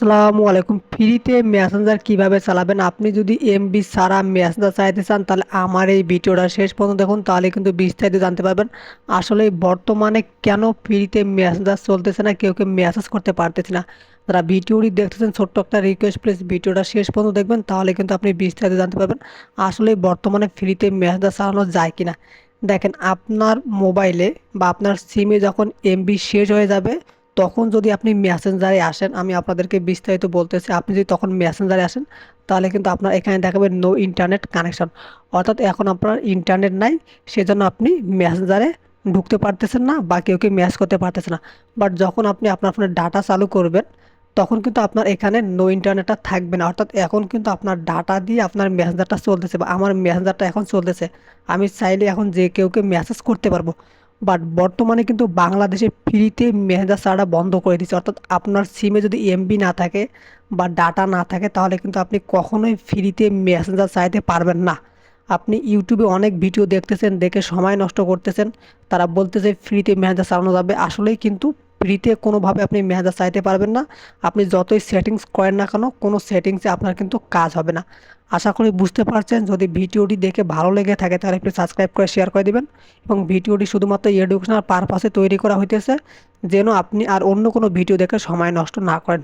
আসসালামু আলাইকুম। ফ্রিতে মেসেঞ্জার কীভাবে চালাবেন? আপনি যদি এমবি সারা মেসেঞ্জার চাইতে চান, তাহলে আমার এই ভিডিওটা শেষ পর্যন্ত দেখুন, তাহলে কিন্তু বিস্তারিত জানতে পারবেন। আসলে বর্তমানে কেন ফ্রিতে মেসেঞ্জার চলতেছে না? কেউ কেউ মেসেজ করতে পারতেছে না। যারা ভিডিওটি দেখতেছেন, ছোট্ট একটা রিকোয়েস্ট প্লিজ ভিডিওটা শেষ পর্যন্ত দেখবেন, তাহলে কিন্তু আপনি বিস্তারিত জানতে পারবেন, আসলে বর্তমানে ফ্রিতে মেসেঞ্জার চালানো যায় কিনা। দেখেন, আপনার মোবাইলে বা আপনার সিমে যখন এমবি শেষ হয়ে যাবে তখন যদি আপনি মেসেঞ্জারে আসেন, আমি আপনাদেরকে বিস্তারিত বলতেছি, আপনি যদি তখন মেসেঞ্জারে আসেন, তাহলে কিন্তু আপনার এখানে দেখাবে নো ইন্টারনেট কানেকশন অর্থাৎ এখন আপনার ইন্টারনেট নাই, সেজন্য আপনি মেসেঞ্জারে ঢুকতে পারতেছেন না বা কেউ কেউ ম্যাচ করতে পারতেছে না। বাট যখন আপনি আপনার ফোনে ডাটা চালু করবেন, তখন কিন্তু আপনার এখানে নো ইন্টারনেটটা থাকবে না। অর্থাৎ এখন কিন্তু আপনার ডাটা দিয়ে আপনার মেসেঞ্জারটা চলতেছে বা আমার মেসেঞ্জারটা এখন চলতেছে। আমি চাইলে এখন যে কেউকে মেসেজ করতে পারব। বাট বর্তমানে কিন্তু বাংলাদেশে ফ্রিতে মেহেদা ছাড়া বন্ধ করে দিচ্ছে অর্থাৎ আপনার সিমে যদি এমবি না থাকে বা ডাটা না থাকে, তাহলে কিন্তু আপনি কখনোই ফ্রিতে মেসেঞ্জার চাইতে পারবেন না। আপনি ইউটিউবে অনেক ভিডিও দেখতেছেন, দেখে সময় নষ্ট করতেছেন। তারা বলতেছে ফ্রিতে মেহেদা চালানো যাবে। আসলেই কিন্তু ফ্রিতে কোনোভাবে আপনি মেহেদা চাইতে পারবেন না। আপনি যতই সেটিংস করেন না কেন, কোনো সেটিংসে আপনার কিন্তু কাজ হবে না। আশা করি বুঝতে পারছেন, যদি ভিডিওটি দেখে ভালো লেগে থাকে তাহলে একটু সাবস্ক্রাইব করে শেয়ার করে দেবেন এবং ভিডিওটি শুধুমাত্র এডুকেশনাল পারপাসে তৈরি করা হইতেছে, যেন আপনি আর অন্য কোনো ভিডিও দেখে সময় নষ্ট না করেন।